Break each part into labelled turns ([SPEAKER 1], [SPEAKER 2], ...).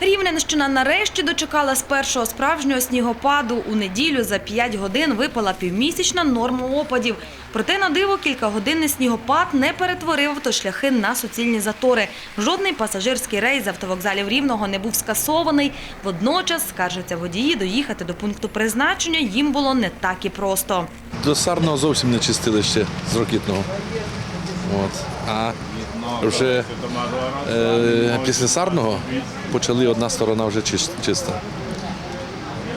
[SPEAKER 1] Рівненщина нарешті дочекалась першого справжнього снігопаду. У неділю за 5 годин випала півмісячна норма опадів. Проте на диво кількагодинний снігопад не перетворив автошляхи на суцільні затори. Жодний пасажирський рейс з автовокзалів Рівного не був скасований. Водночас, скаржаться водії, доїхати до пункту призначення їм було не так і просто.
[SPEAKER 2] До Сарного зовсім не чистили ще з ракітного. От. А вже е, після Сарного почали одна сторона вже чиста.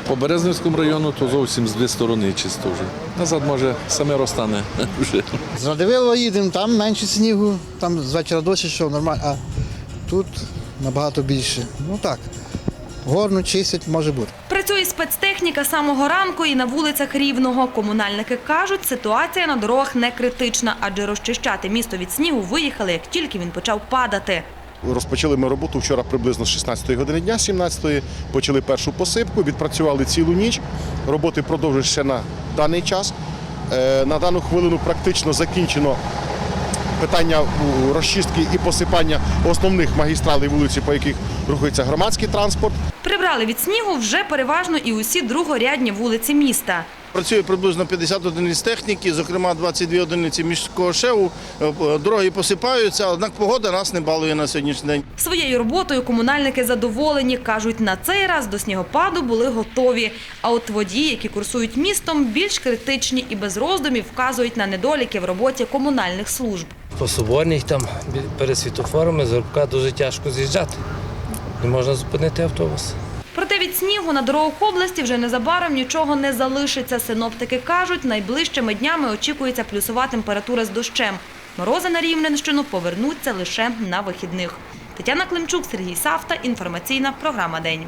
[SPEAKER 2] По Березнівському району то зовсім з дві сторони чисто вже. Назад може саме розтане вже.
[SPEAKER 3] З Радивилова їдемо, там менше снігу, там з вечора досі, що нормально, а тут набагато більше. Ну так, горну чистять, може бути.
[SPEAKER 1] Працює спецтехніка з самого ранку і на вулицях Рівного. Комунальники кажуть, ситуація на дорогах не критична, адже розчищати місто від снігу виїхали, як тільки він почав падати.
[SPEAKER 4] Розпочали ми роботу вчора приблизно з 16 години дня, 17 почали першу посипку, відпрацювали цілу ніч. Роботи продовжують на даний час. Е, На дану хвилину практично закінчено питання розчистки і посипання основних магістралей вулиці, по яких рухається громадський транспорт.
[SPEAKER 1] Прибрали від снігу вже переважно і усі другорядні вулиці міста.
[SPEAKER 5] Працює приблизно 50 одиниць техніки, зокрема 22 одиниці міського шеву. Е, Дороги посипаються, однак погода нас не балує на сьогоднішній день.
[SPEAKER 1] Своєю роботою комунальники задоволені. Кажуть, на цей раз до снігопаду були готові. А от водії, які курсують містом, більш критичні і без роздумів вказують на недоліки в роботі комунальних служб.
[SPEAKER 6] По Соборній, там перед світофорами з Горбка дуже тяжко з'їжджати. Не можна зупинити автобус.
[SPEAKER 1] Проте від снігу на дорогах області вже незабаром нічого не залишиться. Синоптики кажуть, найближчими днями очікується плюсова температура з дощем. Морози на Рівненщину повернуться лише на вихідних. Тетяна Климчук, Сергій Савта. Інформаційна програма «День».